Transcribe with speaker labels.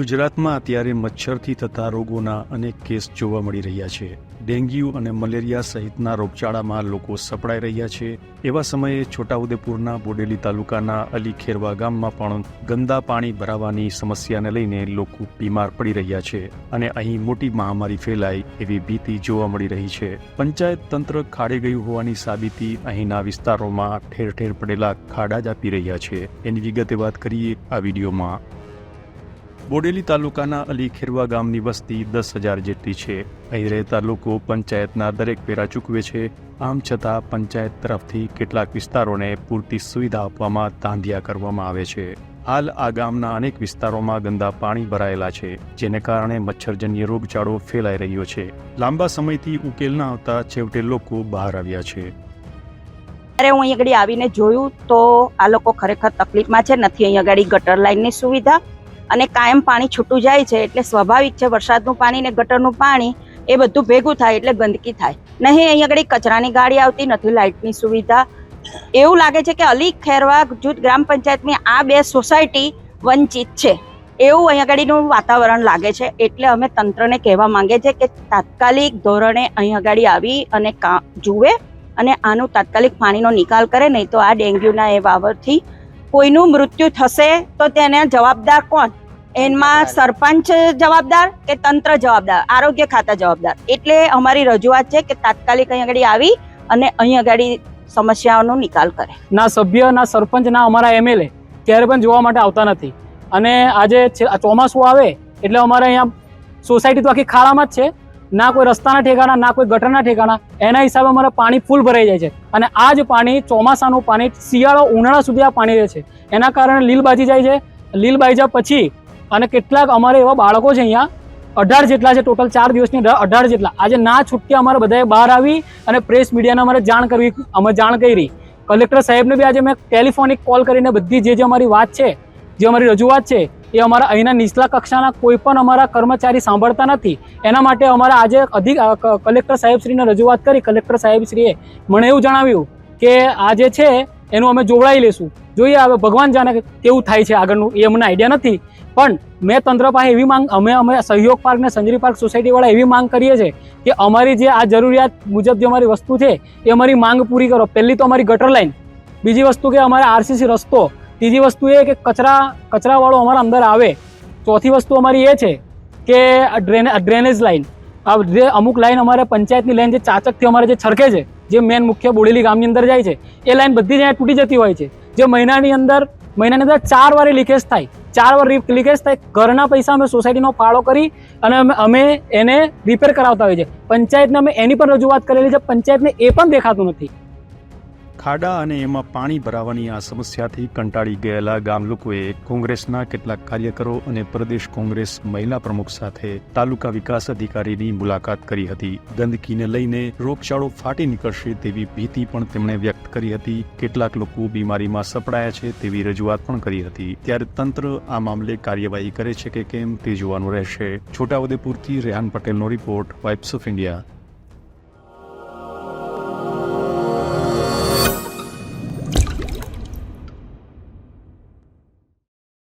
Speaker 1: ગુજરાતમાં અત્યારે મચ્છરથી થતા રોગોના અનેક કેસ જોવા મળી રહ્યા છે. ડેન્ગ્યુ અને મલેરિયા સહિતના રોગચાળામાં લોકો સપડાઈ રહ્યા છે. એવા સમયે છોટાઉદેપુરના બોડેલી તાલુકાના અલી ખેરવા ગામમાં પણ ગંદા પાણી ભરાવાની સમસ્યાને લઈને લોકો બીમાર પડી રહ્યા છે અને અહીં મોટી મહામારી ફેલાય એવી ભીતિ જોવા મળી રહી છે. પંચાયત તંત્ર ખાડે ગયું હોવાની સાબિતી અહીંના વિસ્તારોમાં ઠેર ઠેર પડેલા ખાડા જ આપી રહ્યા છે. એની વિગતે વાત કરીએ આ વિડીયોમાં. બોડેલી તાલુકાના અલી ખેરવા ગામની વસ્તી દસ હજાર જેટલી છે. અહીં રહેતા લોકો પંચાયતના દરેક વેરા ચૂકવે છે. આમ છતાં પંચાયત તરફથી કેટલાક વિસ્તારોને પૂરતી સુવિધા આપવામાં તાંધિયા કરવામાં આવે છે. હાલ આ ગામના અનેક વિસ્તારોમાં ગંદા પાણી ભરાયેલા છે, જેને કારણે મચ્છરજન્ય રોગચાળો ફેલાઈ રહ્યો છે. લાંબા સમયથી ઉકેલ ન આવતા છેવટે લોકો બહાર આવ્યા છે.
Speaker 2: ત્યારે હું અહીં આગળ આવીને જોયું તો આ લોકો ખરેખર તકલીફમાં છે, નથી અહીં આગળ ગટર લાઇનની સુવિધા. અને કાયમ પાણી છૂટું જાય છે એટલે સ્વાભાવિક છે વરસાદનું પાણી ને ગટરનું પાણી એ બધું ભેગું થાય એટલે ગંદકી થાય. નહીં, અહીં આગળ કચરાની ગાડી આવતી, નથી લાઇટની સુવિધા. એવું લાગે છે કે અલી ખેરવા જૂથ ગ્રામ પંચાયતની આ બે સોસાયટી વંચિત છે. એવું અહીં આગળનું વાતાવરણ લાગે છે એટલે અમે તંત્રને કહેવા માંગે છે કે તાત્કાલિક ધોરણે અહીં આગળ આવી અને જુએ અને આનું તાત્કાલિક પાણીનો નિકાલ કરે, નહીં તો આ ડેન્ગ્યુના એ વાવરથી કોઈનું મૃત્યુ થશે તો તેને જવાબદાર કોણ? એમાં સરપંચ જવાબદાર કે તંત્ર જવાબદાર? આરોગ્ય ખાતા જવાબદાર. એટલે અમારી રજૂઆત છે કે તાત્કાલિક અહીં આગળ આવી અને અહીં આગળ સમસ્યાઓનો નિકાલ કરે.
Speaker 3: ના સભ્ય ના સરપંચ ના અમારા એમએલએ ક્યારે પણ જોવા માટે આવતા નથી. અને આજે ચોમાસું આવે એટલે અમારે અહીંયા સોસાયટી તો આખી ખાડામાં જ છે. ના કોઈ રસ્તાના ઠેકાણા ના કોઈ ગટરના ઠેકાણા. એના હિસાબે અમારે પાણી ફૂલ ભરાઈ જાય છે. અને આ જ પાણી ચોમાસાનું પાણી શિયાળો ઉનાળા સુધી આ પાણી રહે છે. એના કારણે લીલ બાજી જાય છે. લીલ બાજી પછી અને કેટલાક અમારે એવા બાળકો છે અહીંયા, અઢાર જેટલા છે ટોટલ ચાર દિવસની અઢાર જેટલા. આજે ના છૂટકે અમારે બધાએ બહાર આવી અને પ્રેસ મીડિયાને અમારે જાણ કરવી, અમે જાણ કરી. કલેક્ટર સાહેબને બી આજે મેં ટેલિફોનિક કોલ કરીને બધી જે જે અમારી વાત છે, જે અમારી રજૂઆત છે, એ અમારા અહીંના નીચલા કક્ષાના કોઈ પણ અમારા કર્મચારી સાંભળતા નથી. એના માટે અમારા આજે અધિક કલેક્ટર સાહેબશ્રીને રજૂઆત કરી. કલેક્ટર સાહેબશ્રીએ મને એવું જણાવ્યું કે આ જે છે એનું અમે જોવડાવી લેશું જોઈએ હવે ભગવાન જાણે કેવું થાય છે આગળનું, એ અમને આઈડિયા નથી. પણ મેં તંત્ર પાસે એવી માંગ, અમે અમે સહયોગ પાર્ક ને સંજરી પાર્ક સોસાયટીવાળા એવી માંગ કરીએ છીએ કે અમારી જે આ જરૂરિયાત મુજબ જે અમારી વસ્તુ છે, એ અમારી માંગ પૂરી કરો. પહેલી તો અમારી ગટર લાઈન. બીજી વસ્તુ કે અમારે આરસીસી રસ્તો. ત્રીજી વસ્તુ એ કે કચરા, કચરાવાળો અમારા અંદર આવે. ચોથી વસ્તુ અમારી એ છે કે ડ્રેને ડ્રેનેજ લાઈન. આ જે અમુક લાઈન અમારે પંચાયતની લાઈન જે ચાચકથી અમારે જે છરકે છે, જે મેન મુખ્ય બોડેલી ગામની અંદર જાય છે, એ લાઈન બધી જ તૂટી જતી હોય છે. જે મહિનાની અંદર મહિનાની અંદર ચાર વાર લીકેજ થાય. ચાર વાર લીકેજ થાય. ઘરના પૈસા અમે સોસાયટીનો ફાળો કરી અને અમે અમે એને રિપેર કરાવતા હોઈએ છીએ. પંચાયતને અમે એની પણ રજૂઆત કરેલી છે. પંચાયતને એ પણ દેખાતું નથી.
Speaker 1: ખાડા અને એમાં પાણી ભરાવાની આ સમસ્યાથી કંટાળી ગયેલા ગામ લોકોએ કોંગ્રેસના કેટલાક કાર્યકરો અને પ્રદેશ કોંગ્રેસ મહિલા પ્રમુખ સાથે તાલુકા વિકાસ અધિકારીની મુલાકાત કરી હતી. ગંદકીને લઈને રોગચાળો ફાટી નીકળશે તેવી ભીતિ પણ તેમણે વ્યક્ત કરી હતી. કેટલાક લોકો બીમારીમાં સપડાયા છે તેવી રજૂઆત પણ કરી હતી. ત્યારે તંત્ર આ મામલે કાર્યવાહી કરે છે કે કેમ તે જોવાનું રહેશે. છોટાઉદેપુરથી રેહાન પટેલનો રિપોર્ટ, વાઇબ્સ ઓફ ઇન્ડિયા.